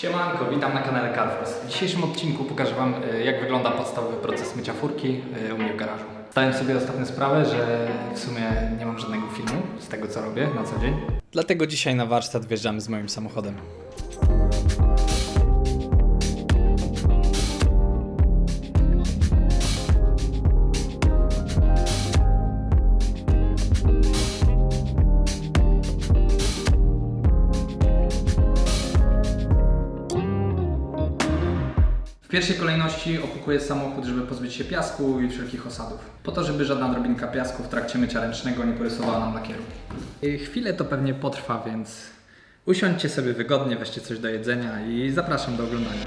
Siemanko, witam na kanale Carforce. W dzisiejszym odcinku pokażę Wam, e, jak wygląda podstawowy proces mycia furki e, u mnie w garażu. Zdałem sobie ostatnio sprawę, że w sumie nie mam żadnego filmu z tego, co robię na co dzień. Dlatego dzisiaj na warsztat wjeżdżamy z moim samochodem. Pierwszej kolejności opłukuję samochód, żeby pozbyć się piasku i wszelkich osadów. Po to, żeby żadna drobinka piasku w trakcie mycia ręcznego nie porysowała nam lakieru. Chwilę to pewnie potrwa, więc usiądźcie sobie wygodnie, weźcie coś do jedzenia i zapraszam do oglądania.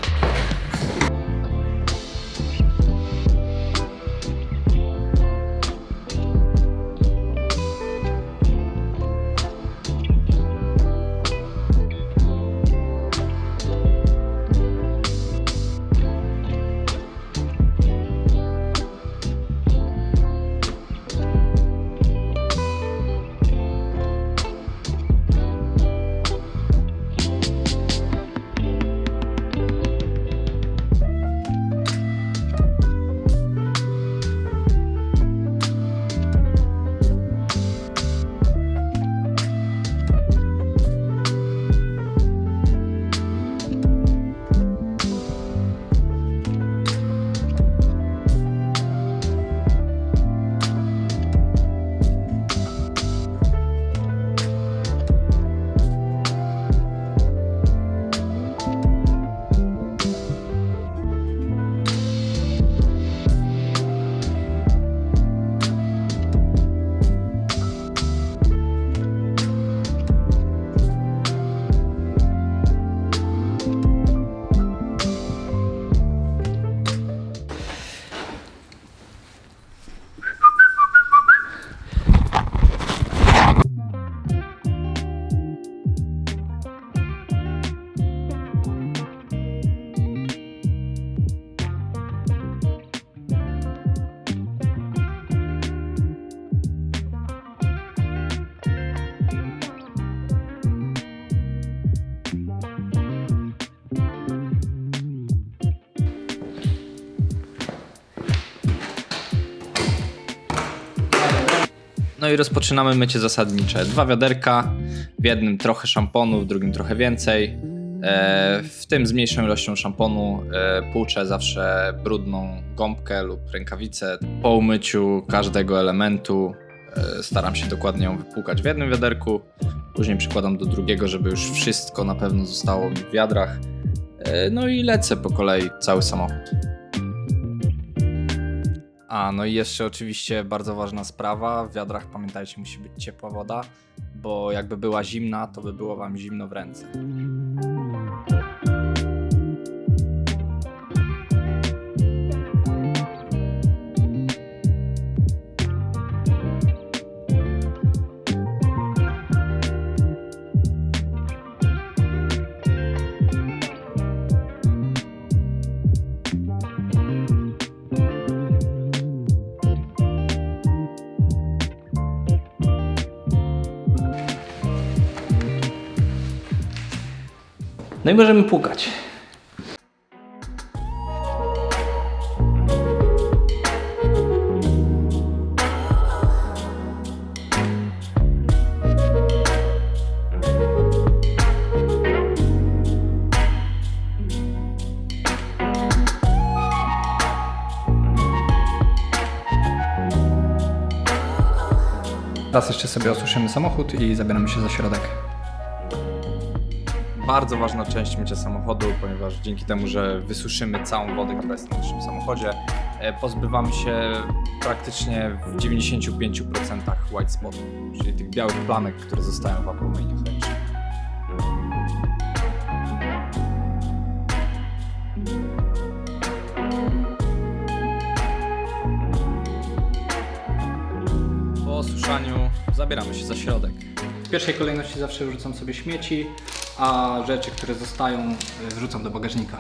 No i rozpoczynamy mycie zasadnicze. Dwa wiaderka, w jednym trochę szamponu, w drugim trochę więcej. E, w tym z mniejszą ilością szamponu e, płuczę zawsze brudną gąbkę lub rękawicę. Po umyciu każdego elementu e, staram się dokładnie ją wypłukać w jednym wiaderku. Później przykładam do drugiego, żeby już wszystko na pewno zostało w wiadrach. No i lecę po kolei cały samochód. A, no i jeszcze oczywiście bardzo ważna sprawa. W wiadrach pamiętajcie, musi być ciepła woda, bo jakby była zimna, to by było wam zimno w ręce. No i możemy płukać. Teraz jeszcze sobie osuszymy samochód i zabieramy się za środek. Bardzo ważna część mycia samochodu, ponieważ dzięki temu, że wysuszymy całą wodę, która jest w naszym samochodzie, e, pozbywamy się praktycznie w 95% white spotów, czyli tych białych planek, które zostają w apomyjniach ręcznych. Po osuszaniu zabieramy się za środek. W pierwszej kolejności zawsze wrzucam sobie śmieci, a rzeczy, które zostają, y, wrzucam do bagażnika.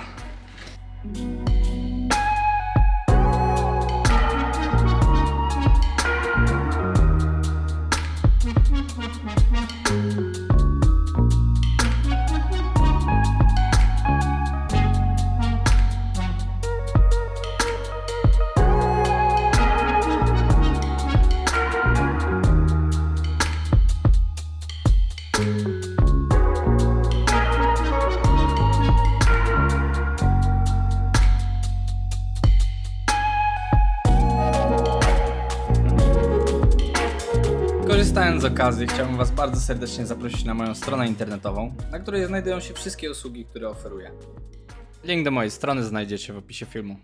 Z okazji, chciałbym Was bardzo serdecznie zaprosić na moją stronę internetową, na której znajdują się wszystkie usługi, które oferuję. Link do mojej strony znajdziecie w opisie filmu.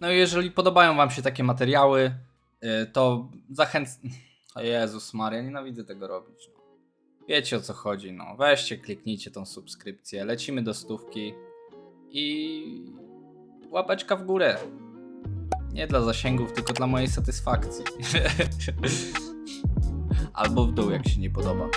No i jeżeli podobają Wam się takie materiały, y, to zachęcam. Jezus Maria, nienawidzę tego robić. No. Wiecie o co chodzi, no. Weźcie, kliknijcie tą subskrypcję, lecimy do stówki i łapeczka w górę. Nie dla zasięgów, tylko dla mojej satysfakcji. Albo w dół, jak się nie podoba.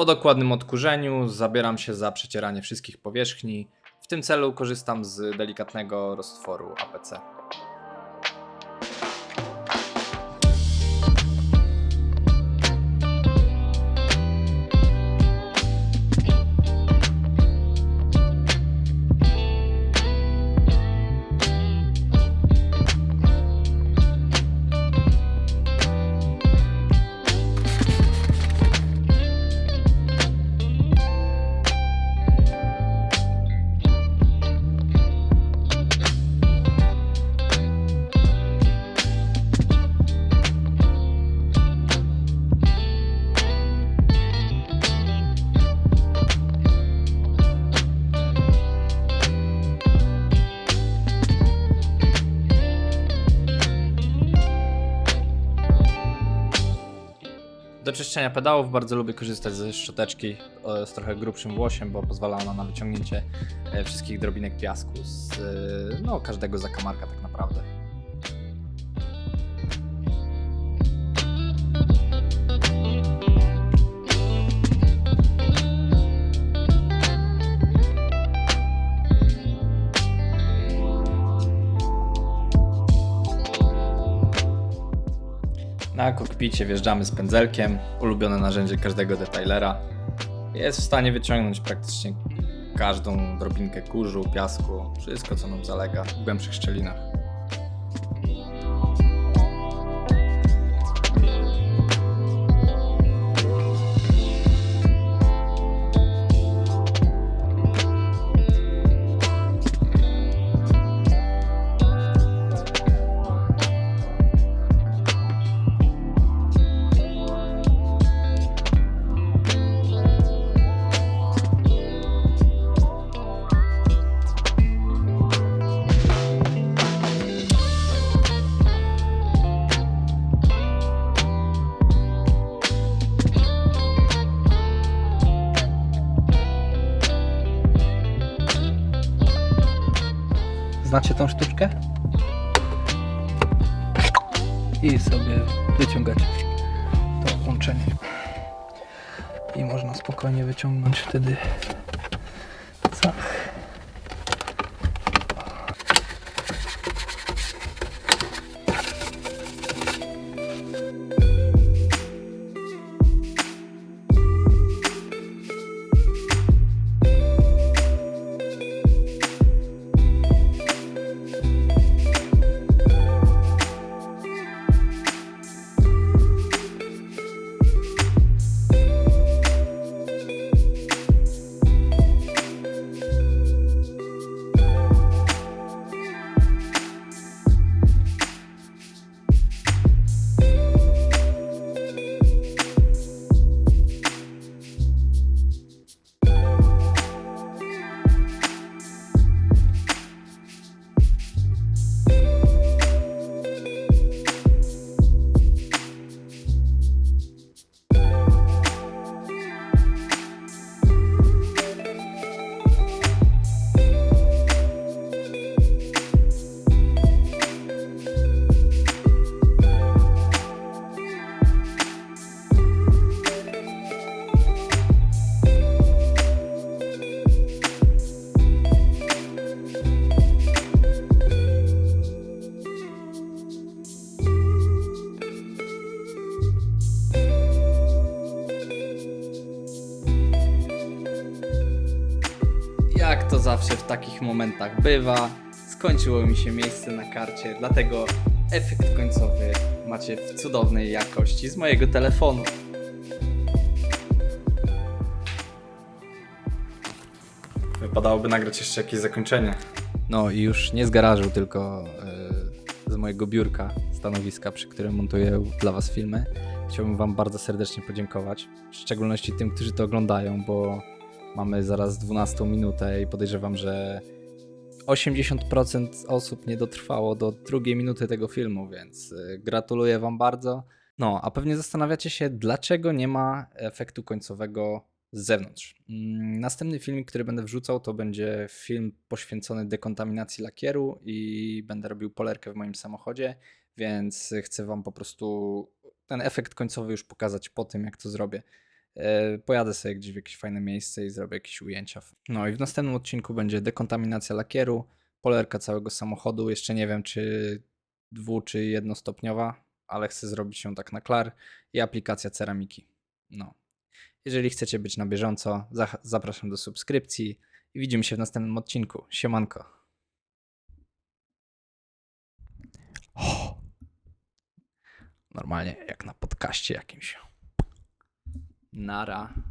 Po dokładnym odkurzeniu zabieram się za przecieranie wszystkich powierzchni. W tym celu korzystam z delikatnego roztworu APC. Czyszczenia pedałów bardzo lubię korzystać ze szczoteczki z trochę grubszym włosiem, bo pozwala ona na wyciągnięcie e, wszystkich drobinek piasku z e, no, każdego zakamarka tak naprawdę. Na kokpicie wjeżdżamy z pędzelkiem, ulubione narzędzie każdego detailera. Jest w stanie wyciągnąć praktycznie każdą drobinkę kurzu, piasku, wszystko co nam zalega w głębszych szczelinach. Znacie tą sztuczkę? I sobie wyciągacie to łączenie. I można spokojnie wyciągnąć wtedy zawsze w takich momentach bywa, skończyło mi się miejsce na karcie, dlatego efekt końcowy macie w cudownej jakości z mojego telefonu. Wypadałoby nagrać jeszcze jakieś zakończenie. No i już nie z garażu, tylko e, z mojego biurka, stanowiska, przy którym montuję dla Was filmy. Chciałbym Wam bardzo serdecznie podziękować, w szczególności tym, którzy to oglądają, bo mamy zaraz 12 minutę i podejrzewam, że 80% osób nie dotrwało do drugiej minuty tego filmu, więc e, gratuluję Wam bardzo. No, a pewnie zastanawiacie się, dlaczego nie ma efektu końcowego z zewnątrz. Mm, Następny filmik, który będę wrzucał, to będzie film poświęcony dekontaminacji lakieru i będę robił polerkę w moim samochodzie, więc chcę Wam po prostu ten efekt końcowy już pokazać po tym, jak to zrobię. E, Pojadę sobie gdzieś w jakieś fajne miejsce i zrobię jakieś ujęcia. No i w następnym odcinku będzie dekontaminacja lakieru, polerka całego samochodu. Jeszcze nie wiem, czy dwu, czy jednostopniowa, ale chcę zrobić ją tak na klar i aplikacja ceramiki. No. Jeżeli chcecie być na bieżąco, zapraszam do subskrypcji i widzimy się w następnym odcinku. Siemanko. Normalnie jak na podcaście jakimś. Nara.